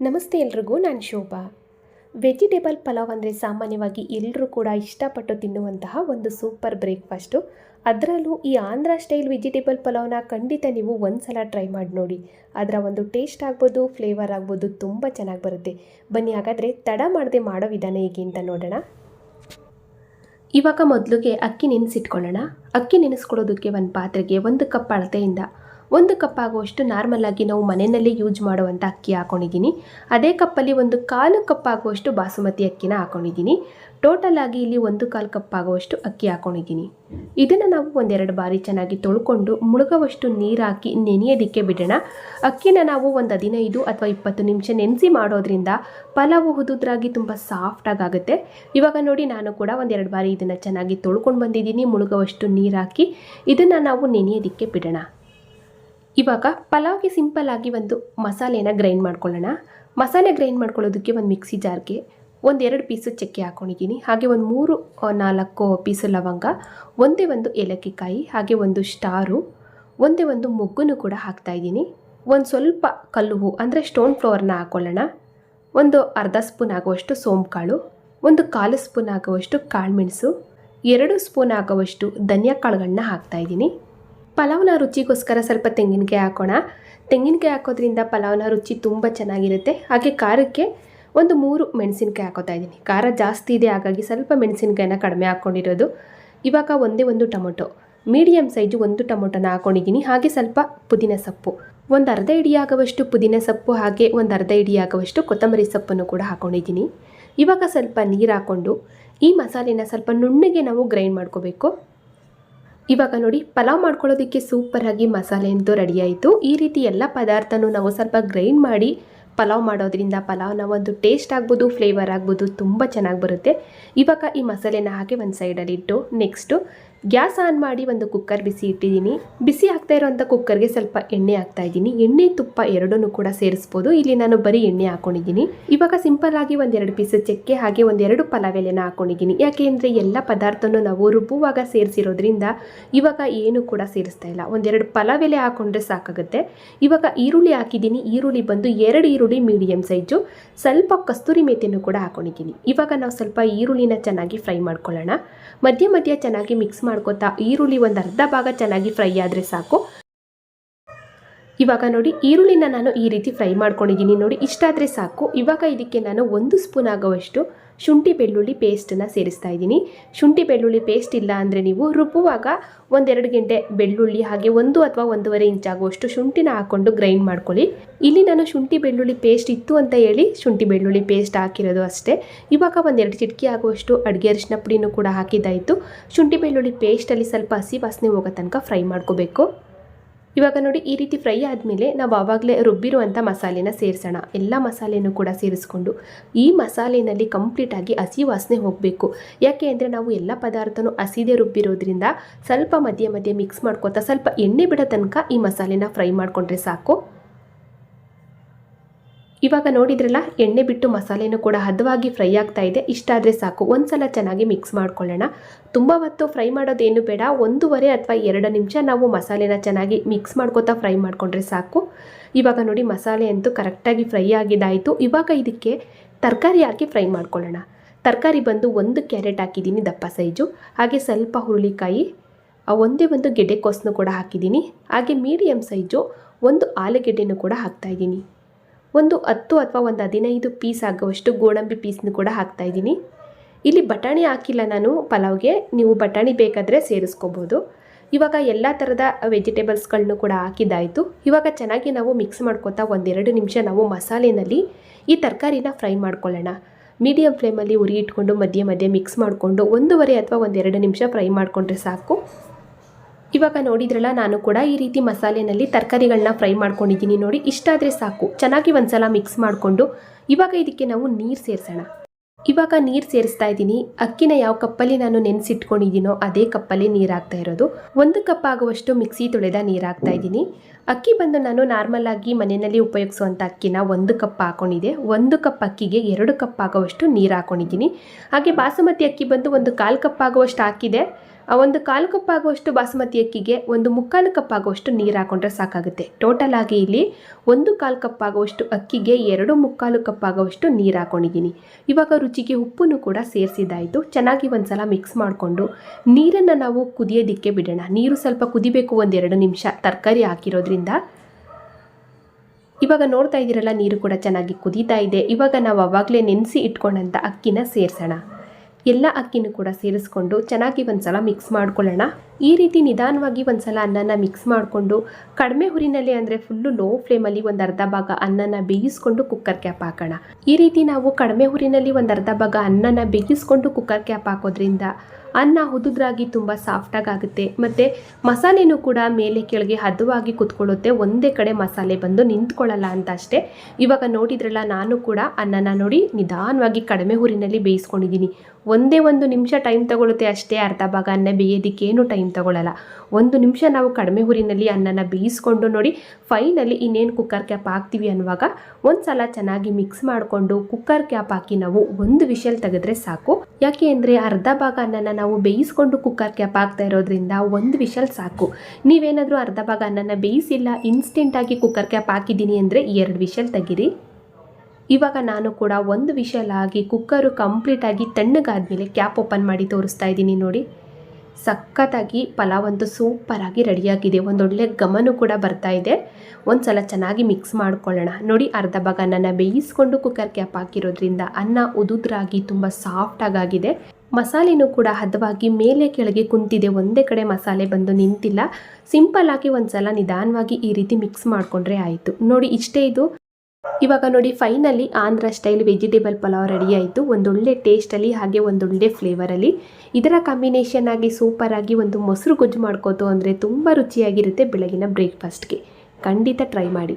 ನಮಸ್ತೆ ಎಲ್ರಿಗೂ, ನಾನು ಶೋಭಾ. ವೆಜಿಟೇಬಲ್ ಪಲಾವ್ ಅಂದರೆ ಸಾಮಾನ್ಯವಾಗಿ ಎಲ್ಲರೂ ಕೂಡ ಇಷ್ಟಪಟ್ಟು ತಿನ್ನುವಂತಹ ಒಂದು ಸೂಪರ್ ಬ್ರೇಕ್ಫಾಸ್ಟು. ಅದರಲ್ಲೂ ಈ ಆಂಧ್ರ ಸ್ಟೈಲ್ ವೆಜಿಟೇಬಲ್ ಪಲಾವ್ನ ಖಂಡಿತ ನೀವು ಒಂದು ಸಲ ಟ್ರೈ ಮಾಡಿ ನೋಡಿ. ಅದರ ಒಂದು ಟೇಸ್ಟ್ ಆಗ್ಬೋದು, ಫ್ಲೇವರ್ ಆಗ್ಬೋದು ತುಂಬ ಚೆನ್ನಾಗಿ ಬರುತ್ತೆ. ಬನ್ನಿ, ಹಾಗಾದರೆ ತಡ ಮಾಡದೆ ಮಾಡೋ ವಿಧಾನ ಹೇಗೆ ಅಂತ ನೋಡೋಣ. ಇವಾಗ ಮೊದಲಿಗೆ ಅಕ್ಕಿ ನೆನೆಸಿಟ್ಕೊಳ್ಳೋಣ. ಅಕ್ಕಿ ನೆನೆಸ್ಕೊಳ್ಳೋದಕ್ಕೆ ಒಂದು ಪಾತ್ರೆಗೆ ಒಂದು ಕಪ್ ಅಳತೆಯಿಂದ ಒಂದು ಕಪ್ ಆಗುವಷ್ಟು ನಾರ್ಮಲ್ ಆಗಿ ನಾವು ಮನೆಯಲ್ಲೇ ಯೂಸ್ ಮಾಡುವಂಥ ಅಕ್ಕಿ ಹಾಕೊಂಡಿದ್ದೀನಿ. ಅದೇ ಕಪ್ಪಲ್ಲಿ ಒಂದು ಕಾಲು ಕಪ್ ಆಗುವಷ್ಟು ಬಾಸುಮತಿ ಅಕ್ಕಿನ ಹಾಕೊಂಡಿದ್ದೀನಿ. ಟೋಟಲ್ ಆಗಿ ಇಲ್ಲಿ ಒಂದು ಕಾಲು ಕಪ್ ಆಗುವಷ್ಟು ಅಕ್ಕಿ ಹಾಕೊಂಡಿದ್ದೀನಿ. ಇದನ್ನು ನಾವು ಒಂದೆರಡು ಬಾರಿ ಚೆನ್ನಾಗಿ ತೊಳ್ಕೊಂಡು ಮುಳುಗವಷ್ಟು ನೀರು ಹಾಕಿ ನೆನೆಯೋದಕ್ಕೆ ಬಿಡೋಣ. ಅಕ್ಕಿನ ನಾವು ಒಂದು ಹದಿನೈದು ಅಥವಾ ಇಪ್ಪತ್ತು ನಿಮಿಷ ನೆನೆಸಿ ಮಾಡೋದ್ರಿಂದ ಪಲಾವು ಹುದುದ್ರಾಗಿ ತುಂಬ ಸಾಫ್ಟಾಗಿ ಆಗುತ್ತೆ. ಇವಾಗ ನೋಡಿ ನಾನು ಕೂಡ ಒಂದೆರಡು ಬಾರಿ ಇದನ್ನು ಚೆನ್ನಾಗಿ ತೊಳ್ಕೊಂಡು ಬಂದಿದ್ದೀನಿ. ಮುಳುಗುವಷ್ಟು ನೀರು ಹಾಕಿ ಇದನ್ನು ನಾವು ನೆನೆಯೋದಕ್ಕೆ ಬಿಡೋಣ. ಇವಾಗ ಪಲಾವ್ಗೆ ಸಿಂಪಲ್ ಆಗಿ ಒಂದು ಮಸಾಲೆನ ಗ್ರೈಂಡ್ ಮಾಡ್ಕೊಳ್ಳೋಣ. ಮಸಾಲೆ ಗ್ರೈಂಡ್ ಮಾಡ್ಕೊಳ್ಳೋದಕ್ಕೆ ಒಂದು ಮಿಕ್ಸಿ ಜಾರ್ಗೆ ಒಂದೆರಡು ಪೀಸು ಚಕ್ಕೆ ಹಾಕೊಂಡಿದ್ದೀನಿ. ಹಾಗೆ ಒಂದು ಮೂರು ನಾಲ್ಕು ಪೀಸು ಲವಂಗ, ಒಂದೇ ಒಂದು ಏಲಕ್ಕಿ ಕಾಯಿ ಹಾಗೆ ಒಂದು ಸ್ಟಾರು, ಒಂದೇ ಒಂದು ಮೊಗ್ಗನ್ನು ಕೂಡ ಹಾಕ್ತಾಯಿದ್ದೀನಿ ಒಂದು ಸ್ವಲ್ಪ ಕಲ್ಲು ಹೂ ಅಂದರೆ ಸ್ಟೋನ್ ಫ್ಲೋರ್ನ ಹಾಕ್ಕೊಳ್ಳೋಣ ಒಂದು ಅರ್ಧ ಸ್ಪೂನ್ ಆಗುವಷ್ಟು ಸೋಂಪು ಒಂದು ಕಾಲು ಸ್ಪೂನ್ ಆಗುವಷ್ಟು ಕಾಳುಮೆಣಸು, ಎರಡು ಸ್ಪೂನ್ ಆಗುವಷ್ಟು ಧನಿಯಾ ಕಾಳುಗಳನ್ನ ಹಾಕ್ತಾಯಿದ್ದೀನಿ ಪಲಾವ್ನ ರುಚಿಗೋಸ್ಕರ ಸ್ವಲ್ಪ ತೆಂಗಿನಕಾಯಿ ಹಾಕೋಣ. ತೆಂಗಿನಕಾಯಿ ಹಾಕೋದ್ರಿಂದ ಪಲಾವ್ನ ರುಚಿ ತುಂಬ ಚೆನ್ನಾಗಿರುತ್ತೆ. ಹಾಗೆ ಖಾರಕ್ಕೆ ಒಂದು ಮೂರು ಮೆಣಸಿನ್ಕಾಯಿ ಹಾಕೋತಾ ಇದ್ದೀನಿ. ಖಾರ ಜಾಸ್ತಿ ಇದೆ, ಹಾಗಾಗಿ ಸ್ವಲ್ಪ ಮೆಣಸಿನ್ಕಾಯಿನ ಕಡಿಮೆ ಹಾಕ್ಕೊಂಡಿರೋದು ಇವಾಗ ಒಂದೇ ಒಂದು ಟೊಮೊಟೊ. ಮೀಡಿಯಮ್ ಸೈಜು ಒಂದು ಟೊಮೊಟೊನ ಹಾಕೊಂಡಿದ್ದೀನಿ. ಹಾಗೆ ಸ್ವಲ್ಪ ಪುದೀನ ಸೊಪ್ಪು. ಒಂದು ಅರ್ಧ ಇಡಿ ಆಗುವಷ್ಟು ಪುದೀನ ಸೊಪ್ಪು, ಹಾಗೆ ಒಂದು ಅರ್ಧ ಇಡಿ ಆಗುವಷ್ಟು ಕೊತ್ತಂಬರಿ ಸೊಪ್ಪನ್ನು ಕೂಡ ಹಾಕ್ಕೊಂಡಿದ್ದೀನಿ ಇವಾಗ ಸ್ವಲ್ಪ ನೀರು ಹಾಕ್ಕೊಂಡು ಈ ಮಸಾಲೆನ ಸ್ವಲ್ಪ ನುಣ್ಣಗೆ ನಾವು ಗ್ರೈಂಡ್ ಮಾಡ್ಕೋಬೇಕು. ಇವಾಗ ನೋಡಿ, ಪಲಾವ್ ಮಾಡ್ಕೊಳ್ಳೋದಕ್ಕೆ ಸೂಪರಾಗಿ ಮಸಾಲೆ ಅಂತೂ ರೆಡಿ ಆಯಿತು. ಈ ರೀತಿ ಎಲ್ಲ ಪದಾರ್ಥನೂ ನಾವು ಸ್ವಲ್ಪ ಗ್ರೈಂಡ್ ಮಾಡಿ ಪಲಾವ್ ಮಾಡೋದ್ರಿಂದ ಪಲಾವ್ನ ಒಂದು ಟೇಸ್ಟ್ ಆಗ್ಬೋದು ಫ್ಲೇವರ್ ಆಗ್ಬೋದು, ತುಂಬ ಚೆನ್ನಾಗಿ ಬರುತ್ತೆ. ಇವಾಗ ಈ ಮಸಾಲೆನ ಹಾಕಿ ಒಂದು ಸೈಡಲ್ಲಿ ಇಟ್ಟು ನೆಕ್ಸ್ಟು ಗ್ಯಾಸ್ ಆನ್ ಮಾಡಿ ಒಂದು ಕುಕ್ಕರ್ ಬಿಸಿ ಇಟ್ಟಿದ್ದೀನಿ. ಬಿಸಿ ಆಗ್ತಾ ಇರೋವಂಥ ಕುಕ್ಕರ್ಗೆ ಸ್ವಲ್ಪ ಎಣ್ಣೆ ಹಾಕ್ತಾ ಇದ್ದೀನಿ. ಎಣ್ಣೆ ತುಪ್ಪ ಎರಡನ್ನೂ ಕೂಡ ಸೇರಿಸ್ಬೋದು. ಇಲ್ಲಿ ನಾನು ಬರೀ ಎಣ್ಣೆ ಹಾಕೊಂಡಿದ್ದೀನಿ. ಇವಾಗ ಸಿಂಪಲ್ ಆಗಿ ಒಂದೆರಡು ಪೀಸ್ ಚಕ್ಕೆ ಹಾಗೆ ಒಂದೆರಡು ಪಲಾವ್ ಎಲೆನ ಹಾಕೊಂಡಿದ್ದೀನಿ. ಯಾಕೆಂದರೆ ಎಲ್ಲ ಪದಾರ್ಥನೂ ನಾವು ರುಬ್ಬುವಾಗ ಸೇರಿಸಿರೋದ್ರಿಂದ ಇವಾಗ ಏನು ಕೂಡ ಸೇರಿಸ್ತಾ ಇಲ್ಲ. ಒಂದೆರಡು ಪಲಾವ್ ಎಲೆ ಹಾಕೊಂಡ್ರೆ ಸಾಕಾಗುತ್ತೆ. ಇವಾಗ ಈರುಳ್ಳಿ ಹಾಕಿದ್ದೀನಿ. ಈರುಳ್ಳಿ ಬಂದು ಎರಡು ಈರುಳ್ಳಿ ಮೀಡಿಯಂ ಸೈಜು. ಸ್ವಲ್ಪ ಕಸ್ತೂರಿ ಮೇತಿಯನ್ನು ಕೂಡ ಹಾಕೊಂಡಿದ್ದೀನಿ. ಇವಾಗ ನಾವು ಸ್ವಲ್ಪ ಈರುಳ್ಳಿನ ಚೆನ್ನಾಗಿ ಫ್ರೈ ಮಾಡ್ಕೊಳ್ಳೋಣ. ಮಧ್ಯ ಮಧ್ಯ ಚೆನ್ನಾಗಿ ಮಿಕ್ಸ್ ಮಾಡ್ಕೊತಾ ಈರುಳ್ಳಿ ಒಂದು ಅರ್ಧ ಭಾಗ ಚೆನ್ನಾಗಿ ಫ್ರೈ ಆದರೆ ಸಾಕು. ಇವಾಗ ನೋಡಿ ಈರುಳ್ಳಿನ ನಾನು ಈ ರೀತಿ ಫ್ರೈ ಮಾಡ್ಕೊಂಡಿದ್ದೀನಿ. ನೋಡಿ ಇಷ್ಟಾದರೆ ಸಾಕು. ಇವಾಗ ಇದಕ್ಕೆ ನಾನು ಒಂದು ಸ್ಪೂನ್ ಆಗುವಷ್ಟು ಶುಂಠಿ ಬೆಳ್ಳುಳ್ಳಿ ಪೇಸ್ಟನ್ನು ಸೇರಿಸ್ತಾ ಇದ್ದೀನಿ. ಶುಂಠಿ ಬೆಳ್ಳುಳ್ಳಿ ಪೇಸ್ಟ್ ಇಲ್ಲ ಅಂದರೆ ನೀವು ರುಬ್ಬುವಾಗ ಒಂದೆರಡು ಗಂಟೆ ಬೆಳ್ಳುಳ್ಳಿ, ಹಾಗೆ ಒಂದು ಅಥವಾ ಒಂದೂವರೆ ಇಂಚ್ ಆಗುವಷ್ಟು ಶುಂಠಿನ ಹಾಕ್ಕೊಂಡು ಗ್ರೈಂಡ್ ಮಾಡ್ಕೊಳ್ಳಿ. ಇಲ್ಲಿ ನಾನು ಶುಂಠಿ ಬೆಳ್ಳುಳ್ಳಿ ಪೇಸ್ಟ್ ಇತ್ತು ಅಂತ ಹೇಳಿ ಶುಂಠಿ ಬೆಳ್ಳುಳ್ಳಿ ಪೇಸ್ಟ್ ಹಾಕಿರೋದು ಅಷ್ಟೇ. ಇವಾಗ ಒಂದೆರಡು ಚಿಟಕಿ ಆಗುವಷ್ಟು ಅಡುಗೆ ಅರಿಶಿನ ಪುಡಿನೂ ಕೂಡ ಹಾಕಿದ್ದಾಯಿತು. ಶುಂಠಿ ಬೆಳ್ಳುಳ್ಳಿ ಪೇಸ್ಟಲ್ಲಿ ಸ್ವಲ್ಪ ಹಸಿ ವಾಸನೆ ಹೋಗೋ ತನಕ ಫ್ರೈ ಮಾಡ್ಕೋಬೇಕು. ಇವಾಗ ನೋಡಿ ಈ ರೀತಿ ಫ್ರೈ ಆದಮೇಲೆ ನಾವು ಆವಾಗಲೇ ರುಬ್ಬಿರುವಂಥ ಮಸಾಲೆನ ಸೇರಿಸೋಣ. ಎಲ್ಲ ಮಸಾಲೆನೂ ಕೂಡ ಸೇರಿಸ್ಕೊಂಡು ಈ ಮಸಾಲೆನಲ್ಲಿ ಕಂಪ್ಲೀಟಾಗಿ ಹಸಿ ವಾಸನೆ ಹೋಗಬೇಕು. ಯಾಕೆ ಅಂದರೆ ನಾವು ಎಲ್ಲ ಪದಾರ್ಥನೂ ಹಸಿದೇ ರುಬ್ಬಿರೋದ್ರಿಂದ ಸ್ವಲ್ಪ ಮಧ್ಯೆ ಮಧ್ಯೆ ಮಿಕ್ಸ್ ಮಾಡ್ಕೋತಾ ಸ್ವಲ್ಪ ಎಣ್ಣೆ ಬಿಡೋ ತನಕ ಈ ಮಸಾಲೆನ ಫ್ರೈ ಮಾಡಿಕೊಂಡ್ರೆ ಸಾಕು. ಇವಾಗ ನೋಡಿದ್ರಲ್ಲ, ಎಣ್ಣೆ ಬಿಟ್ಟು ಮಸಾಲೆನೂ ಕೂಡ ಹದವಾಗಿ ಫ್ರೈ ಆಗ್ತಾ ಇದೆ. ಇಷ್ಟಾದರೆ ಸಾಕು. ಒಂದ್ಸಲ ಚೆನ್ನಾಗಿ ಮಿಕ್ಸ್ ಮಾಡ್ಕೊಳ್ಳೋಣ. ತುಂಬ ಹೊತ್ತು ಫ್ರೈ ಮಾಡೋದೇನು ಬೇಡ. ಒಂದೂವರೆ ಅಥವಾ ಎರಡು ನಿಮಿಷ ನಾವು ಮಸಾಲೆನ ಚೆನ್ನಾಗಿ ಮಿಕ್ಸ್ ಮಾಡ್ಕೋತಾ ಫ್ರೈ ಮಾಡಿಕೊಂಡ್ರೆ ಸಾಕು. ಇವಾಗ ನೋಡಿ, ಮಸಾಲೆ ಅಂತೂ ಕರೆಕ್ಟಾಗಿ ಫ್ರೈ ಆಗಿದ್ದಾಯಿತು ಇವಾಗ ಇದಕ್ಕೆ ತರಕಾರಿ ಹಾಕಿ ಫ್ರೈ ಮಾಡ್ಕೊಳ್ಳೋಣ. ತರಕಾರಿ ಬಂದು ಒಂದು ಕ್ಯಾರೆಟ್ ಹಾಕಿದ್ದೀನಿ ದಪ್ಪ ಸೈಜು. ಹಾಗೆ ಸ್ವಲ್ಪ ಹುರುಳಿಕಾಯಿ ಒಂದೇ ಒಂದು ಗೆಡ್ಡೆಕೋಸನ್ನು ಕೂಡ ಹಾಕಿದ್ದೀನಿ. ಹಾಗೆ ಮೀಡಿಯಮ್ ಸೈಜು ಒಂದು ಆಲೂಗೆಡ್ಡೆನೂ ಕೂಡ ಹಾಕ್ತಾಯಿದ್ದೀನಿ ಒಂದು ಹತ್ತು ಅಥವಾ ಒಂದು ಹದಿನೈದು ಪೀಸ್ ಆಗುವಷ್ಟು ಗೋಡಂಬಿ ಪೀಸ್ನ ಕೂಡ ಹಾಕ್ತಾ ಇದ್ದೀನಿ. ಇಲ್ಲಿ ಬಟಾಣಿ ಹಾಕಿಲ್ಲ ನಾನು ಪಲಾವ್ಗೆ. ನೀವು ಬಟಾಣಿ ಬೇಕಾದರೆ ಸೇರಿಸ್ಕೋಬೋದು. ಇವಾಗ ಎಲ್ಲ ಥರದ ವೆಜಿಟೇಬಲ್ಸ್ಗಳನ್ನೂ ಕೂಡ ಹಾಕಿದ್ದಾಯಿತು. ಇವಾಗ ಚೆನ್ನಾಗಿ ನಾವು ಮಿಕ್ಸ್ ಮಾಡ್ಕೊತಾ ಒಂದೆರಡು ನಿಮಿಷ ನಾವು ಮಸಾಲೆನಲ್ಲಿ ಈ ತರಕಾರಿನ ಫ್ರೈ ಮಾಡ್ಕೊಳ್ಳೋಣ. ಮೀಡಿಯಮ್ ಫ್ಲೇಮಲ್ಲಿ ಉರಿ ಇಟ್ಕೊಂಡು ಮಧ್ಯೆ ಮಧ್ಯೆ ಮಿಕ್ಸ್ ಮಾಡಿಕೊಂಡು ಒಂದೂವರೆ ಅಥವಾ ಒಂದೆರಡು ನಿಮಿಷ ಫ್ರೈ ಮಾಡಿಕೊಂಡ್ರೆ ಸಾಕು. ಇವಾಗ ನೋಡಿದ್ರಲ್ಲ, ನಾನು ಕೂಡ ಈ ರೀತಿ ಮಸಾಲೆನಲ್ಲಿ ತರಕಾರಿಗಳನ್ನ ಫ್ರೈ ಮಾಡ್ಕೊಂಡಿದ್ದೀನಿ ನೋಡಿ, ಇಷ್ಟಾದರೆ ಸಾಕು. ಚೆನ್ನಾಗಿ ಒಂದ್ಸಲ ಮಿಕ್ಸ್ ಮಾಡಿಕೊಂಡು, ಇವಾಗ ಇದಕ್ಕೆ ನಾವು ನೀರು ಸೇರಿಸೋಣ. ಇವಾಗ ನೀರು ಸೇರಿಸ್ತಾ ಇದ್ದೀನಿ. ಅಕ್ಕಿನ ಯಾವ ಕಪ್ಪಲ್ಲಿ ನಾನು ನೆನೆಸಿಟ್ಕೊಂಡಿದ್ದೀನೋ, ಅದೇ ಕಪ್ಪಲ್ಲಿ ನೀರು ಹಾಕ್ತಾ ಇರೋದು. ಒಂದು ಕಪ್ ಆಗುವಷ್ಟು ಮಿಕ್ಸಿ ತೊಳೆದ ನೀರು ಹಾಕ್ತಾ ಇದ್ದೀನಿ. ಅಕ್ಕಿ ಬಂದು ನಾನು ನಾರ್ಮಲ್ ಆಗಿ ಮನೆಯಲ್ಲಿ ಉಪಯೋಗಿಸುವಂಥ ಅಕ್ಕಿನ ಒಂದು ಕಪ್ ಹಾಕೊಂಡಿದ್ದೆ. ಒಂದು ಕಪ್ ಅಕ್ಕಿಗೆ ಎರಡು ಕಪ್ ಆಗುವಷ್ಟು ನೀರು ಹಾಕೊಂಡಿದ್ದೀನಿ. ಹಾಗೆ ಬಾಸುಮತಿ ಅಕ್ಕಿ ಬಂದು ಒಂದು ಕಾಲು ಕಪ್ ಆಗುವಷ್ಟು ಹಾಕಿದೆ. ಆ ಒಂದು ಕಾಲು ಕಪ್ ಆಗುವಷ್ಟು ಬಾಸುಮತಿ ಅಕ್ಕಿಗೆ, ಒಂದು ಮುಕ್ಕಾಲು ಕಪ್ ಆಗುವಷ್ಟು ನೀರು ಹಾಕೊಂಡ್ರೆ ಸಾಕಾಗುತ್ತೆ. ಟೋಟಲ್ ಆಗಿ ಇಲ್ಲಿ ಒಂದು ಕಾಲು ಕಪ್ ಆಗುವಷ್ಟು ಅಕ್ಕಿಗೆ ಎರಡು ಮುಕ್ಕಾಲು ಕಪ್ ಆಗುವಷ್ಟು ನೀರು ಹಾಕೊಂಡಿದ್ದೀನಿ. ಇವಾಗ ರುಚಿಗೆ ಉಪ್ಪನ್ನು ಕೂಡ ಸೇರಿಸಿದ್ದಾಯಿತು. ಚೆನ್ನಾಗಿ ಒಂದ್ಸಲ ಮಿಕ್ಸ್ ಮಾಡಿಕೊಂಡು ನೀರನ್ನು ನಾವು ಕುದಿಯೋದಿಕ್ಕೆ ಬಿಡೋಣ. ನೀರು ಸ್ವಲ್ಪ ಕುದಿಬೇಕು ಒಂದೆರಡು ನಿಮಿಷ ತರಕಾರಿ ಹಾಕಿರೋದ್ರಿಂದ. ಇವಾಗ ನೋಡ್ತಾ ಇದ್ದೀರಲ್ಲ, ನೀರು ಕೂಡ ಚೆನ್ನಾಗಿ ಕುದೀತಾ ಇದೆ. ಇವಾಗ ನಾವು ಅವಾಗಲೇ ನೆನೆಸಿ ಇಟ್ಕೊಂಡಂಥ ಅಕ್ಕಿನ ಸೇರಿಸೋಣ. ಎಲ್ಲ ಅಕ್ಕಿನೂ ಕೂಡ ಸೇರಿಸ್ಕೊಂಡು ಚೆನ್ನಾಗಿ ಒಂದ್ಸಲ ಮಿಕ್ಸ್ ಮಾಡ್ಕೊಳ್ಳೋಣ. ಈ ರೀತಿ ನಿಧಾನವಾಗಿ ಒಂದ್ಸಲ ಅನ್ನನ ಮಿಕ್ಸ್ ಮಾಡಿಕೊಂಡು, ಕಡಿಮೆ ಹುರಿನಲ್ಲಿ ಅಂದರೆ ಫುಲ್ಲು ಲೋ ಫ್ಲೇಮಲ್ಲಿ ಒಂದು ಅರ್ಧ ಭಾಗ ಅನ್ನನ ಬೇಯಿಸ್ಕೊಂಡು ಕುಕ್ಕರ್ ಕ್ಯಾಪ್ ಹಾಕೋಣ. ಈ ರೀತಿ ನಾವು ಕಡಿಮೆ ಹುರಿನಲ್ಲಿ ಒಂದು ಅರ್ಧ ಭಾಗ ಅನ್ನನ ಬೇಯಿಸ್ಕೊಂಡು ಕುಕ್ಕರ್ ಕ್ಯಾಪ್ ಹಾಕೋದ್ರಿಂದ ಅನ್ನ ಹುದುದ್ರಾಗಿ ತುಂಬ ಸಾಫ್ಟಾಗಿ ಆಗುತ್ತೆ. ಮತ್ತು ಮಸಾಲೆನೂ ಕೂಡ ಮೇಲೆ ಕೆಳಗೆ ಹದವಾಗಿ ಕುತ್ಕೊಳ್ಳುತ್ತೆ. ಒಂದೇ ಕಡೆ ಮಸಾಲೆ ಬಂದು ನಿಂತ್ಕೊಳ್ಳಲ್ಲ ಅಂತ ಅಷ್ಟೇ. ಇವಾಗ ನೋಡಿದ್ರಲ್ಲ, ನಾನು ಕೂಡ ಅನ್ನನ ನೋಡಿ ನಿಧಾನವಾಗಿ ಕಡಿಮೆ ಹುರಿನಲ್ಲಿ ಬೇಯಿಸ್ಕೊಂಡಿದ್ದೀನಿ. ಒಂದೇ ಒಂದು ನಿಮಿಷ ಟೈಮ್ ತಗೊಳುತ್ತೆ ಅಷ್ಟೇ ಅರ್ಧ ಭಾಗ ಅನ್ನ ಬೇಯೋದಕ್ಕೇನು ಟೈಮ್ ತಗೊಳ್ಳಲ್ಲ ಒಂದು ನಿಮಿಷ ನಾವು ಕಡಿಮೆ ಹುರಿನಲ್ಲಿ ಅನ್ನನ ಬೇಯಿಸ್ಕೊಂಡು ನೋಡಿ ಫೈನಲ್ಲಿ ಇನ್ನೇನು ಕುಕ್ಕರ್ ಕ್ಯಾಪ್ ಹಾಕ್ತೀವಿ ಅನ್ನುವಾಗ ಒಂದು ಸಲ ಚೆನ್ನಾಗಿ ಮಿಕ್ಸ್ ಮಾಡಿಕೊಂಡು ಕುಕ್ಕರ್ ಕ್ಯಾಪ್ ಹಾಕಿ ನಾವು ಒಂದು ವಿಷಲ್ ತೆಗೆದ್ರೆ ಸಾಕು. ಯಾಕೆ ಅಂದರೆ ಅರ್ಧ ಭಾಗ ಅನ್ನನ ನಾವು ಬೇಯಿಸ್ಕೊಂಡು ಕುಕ್ಕರ್ ಕ್ಯಾಪ್ ಹಾಕ್ತಾ ಇರೋದ್ರಿಂದ ಒಂದು ವಿಷಲ್ ಸಾಕು. ನೀವೇನಾದರೂ ಅರ್ಧ ಭಾಗ ಅನ್ನನ ಬೇಯಿಸಿಲ್ಲ ಇನ್ಸ್ಟೆಂಟಾಗಿ ಕುಕ್ಕರ್ ಕ್ಯಾಪ್ ಹಾಕಿದ್ದೀನಿ ಅಂದರೆ ಎರಡು ವಿಷಲ್ ತೆಗೀರಿ. ಇವಾಗ ನಾನು ಕೂಡ ಒಂದು ವಿಷಲ್ ಆಗಿ ಕುಕ್ಕರು ಕಂಪ್ಲೀಟಾಗಿ ತಣ್ಣಗಾದ್ಮೇಲೆ ಕ್ಯಾಪ್ ಓಪನ್ ಮಾಡಿ ತೋರಿಸ್ತಾ ಇದ್ದೀನಿ ನೋಡಿ. ಸಖತ್ತಾಗಿ ಪಲಾವ್ ಅಂತೂ ಸೂಪರಾಗಿ ರೆಡಿಯಾಗಿದೆ. ಒಂದೊಳ್ಳೆ ಗಮನ ಕೂಡ ಬರ್ತಾ ಇದೆ. ಒಂದು ಸಲ ಚೆನ್ನಾಗಿ ಮಿಕ್ಸ್ ಮಾಡ್ಕೊಳ್ಳೋಣ. ನೋಡಿ, ಅರ್ಧ ಭಾಗ ಅನ್ನನ ಬೇಯಿಸ್ಕೊಂಡು ಕುಕ್ಕರ್ ಕ್ಯಾಪ್ ಹಾಕಿರೋದ್ರಿಂದ ಅನ್ನ ಉದುದ್ರಾಗಿ ತುಂಬ ಸಾಫ್ಟಾಗಾಗಿದೆ ಮಸಾಲೆನೂ ಕೂಡ ಹದವಾಗಿ ಮೇಲೆ ಕೆಳಗೆ ಕುಂತಿದೆ. ಒಂದೇ ಕಡೆ ಮಸಾಲೆ ಬಂದು ನಿಂತಿಲ್ಲ. ಸಿಂಪಲ್ ಆಗಿ ಒಂದ್ಸಲ ನಿಧಾನವಾಗಿ ಈ ರೀತಿ ಮಿಕ್ಸ್ ಮಾಡಿಕೊಂಡ್ರೆ ಆಯಿತು. ನೋಡಿ, ಇಷ್ಟೇ ಇದು. ಇವಾಗ ನೋಡಿ, finally Andhra style vegetable pulao ready ಆಯಿತು. ಒಂದೊಳ್ಳೆ ಟೇಸ್ಟಲ್ಲಿ ಹಾಗೆ ಒಂದೊಳ್ಳೆ ಫ್ಲೇವರಲ್ಲಿ. ಇದರ ಕಾಂಬಿನೇಷನ್ ಆಗಿ ಸೂಪರಾಗಿ ಒಂದು ಮೊಸರು ಗೊಜ್ಜು ಮಾಡ್ಕೋತು ಅಂದರೆ ತುಂಬ ರುಚಿಯಾಗಿರುತ್ತೆ ಬೆಳಗಿನ ಬ್ರೇಕ್ಫಾಸ್ಟ್ಗೆ. ಖಂಡಿತ ಟ್ರೈ ಮಾಡಿ.